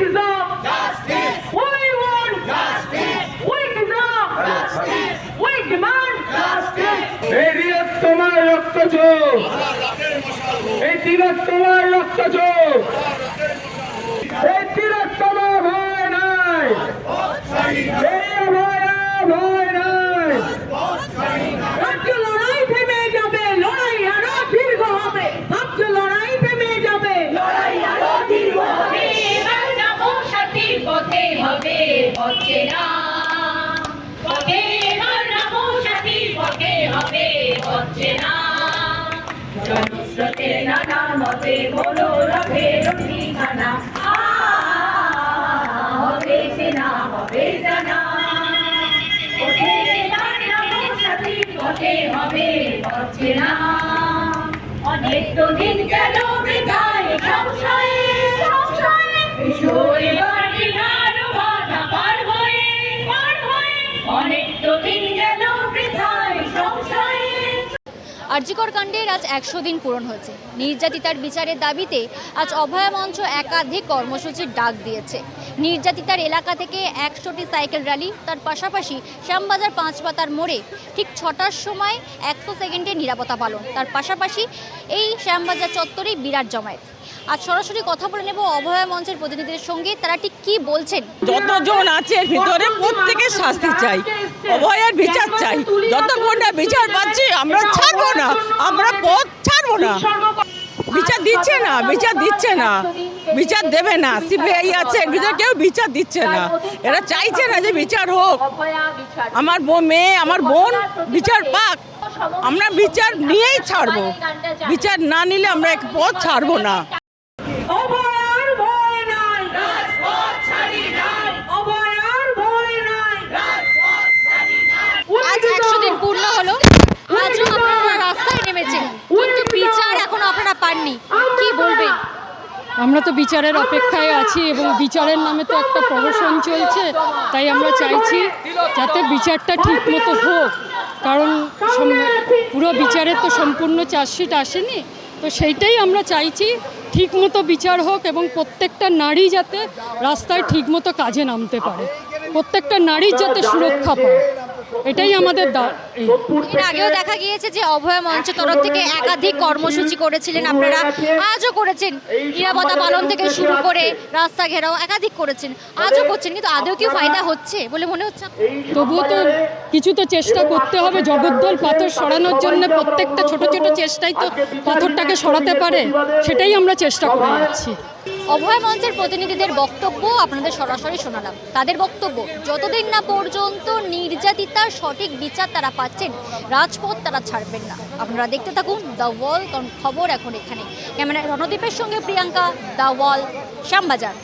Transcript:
deserve Justice! we want Justice! we deserve Justice! we demand Justice! এই রিয়াজ তোমার রক্ত চোখ এই তিলক তোমার রক্ত পথে হবে হচ্ছে না। পথে যাব সঠিক পথে হবে হচ্ছে না। জনস্রোতের নানা মতে ঠিকানা আ, হবে চেনা হবে পথে পথে হচ্ছে না। অনেক তো দিন গেল আরজিকর কাণ্ডের আজ একশো দিন পূরণ হয়েছে। নির্যাতিতার বিচারের দাবিতে আজ অভয়া মঞ্চ একাধিক কর্মসূচির ডাক দিয়েছে। নির্যাতিতার এলাকা থেকে একশোটি সাইকেল র্যালি, তার পাশাপাশি শ্যামবাজার পাঁচপাতার মোড়ে ঠিক ছটার সময় একশো সেকেন্ডের নিরাপত্তা পালন, তার পাশাপাশি এই শ্যামবাজার চত্বরেই বিরাট জমায়েত। আজ সরাসরি কথা বলে নেব অভয়া মঞ্চের প্রতিনিধিদের সঙ্গে, তারা ঠিক কী বলছেন? যতজন আছে ভিতরে প্রত্যেকের শাস্তি চাই। অভয়ের বিচার চাই। যতক্ষণ না বিচার পাচ্ছি আমরা ছাড়বো না। আমরা পথ ছাড়বো না। বিচার দিচ্ছে না বিচার দিচ্ছে না। বিচার দেবে না সিবিআই আছে এর কেউ বিচার দিচ্ছে না। এরা চাইছে না যে বিচার হোক। আমার বোন মেয়ে আমার বোন বিচার পাক। আমরা বিচার নিয়েই ছাড়বো। বিচার না নিলে আমরা এক পথ ছাড়বো না অভয়ার ভয় নাই রাজপথ ছাড়ি নাই অভয়ার ভয় নাই রাজপথ ছাড়ি নাই আজ একশো দিন পূর্ণ হলো। আজও আপনারা রাস্তায় নেমেছেন কিন্তু বিচার এখনও আপনারা পাননি। কি বলবেন? আমরা তো বিচারের অপেক্ষায় আছি এবং বিচারের নামে তো একটা প্রহসন চলছে তাই আমরা চাইছি যাতে বিচারটা ঠিক মতো হোক। কারণ পুরো বিচারের তো সম্পূর্ণ চার্জশিট আসেনি। তো সেইটাই আমরা চাইছি ঠিক মতো বিচার হোক এবং প্রত্যেকটা নারী যাতে রাস্তায় ঠিক মতো কাজে নামতে পারে। প্রত্যেকটা নারীর যাতে সুরক্ষা পায়। এটাই আমাদের এর আগেও দেখা গিয়েছে যে অভয় মঞ্চ তরফ থেকে একাধিক কর্মসূচি করেছিলেন আপনারা। আজও করেছেন। নিরাপত্তা পালন থেকে শুরু করে রাস্তা ঘেরাও একাধিক করেছেন। আজও করছেন কিন্তু আদৌ কি ফায়দা হচ্ছে বলে মনে হচ্ছে তবুও তো কিছু তো চেষ্টা করতে হবে, জগদ্দল পাথর সরানোর জন্য প্রত্যেকটা ছোট ছোট চেষ্টাই তো পাথরটাকে সরাতে পারে, সেটাই আমরা চেষ্টা করে যাচ্ছি। অভয় মঞ্চের প্রতিনিধিদের বক্তব্য আপনাদের সরাসরি শোনালাম। তাদের বক্তব্য, যতদিন না পর্যন্ত নির্যাতিতার সঠিক বিচার তারা পাচ্ছেন, রাজপথ তারা ছাড়বেন না। আপনারা দেখতে থাকুন দ্য ওয়াল খবর এখন এখানে। ক্যামেরায় রণদীপের সঙ্গে প্রিয়াঙ্কা, দ্য ওয়াল, শ্যামবাজার।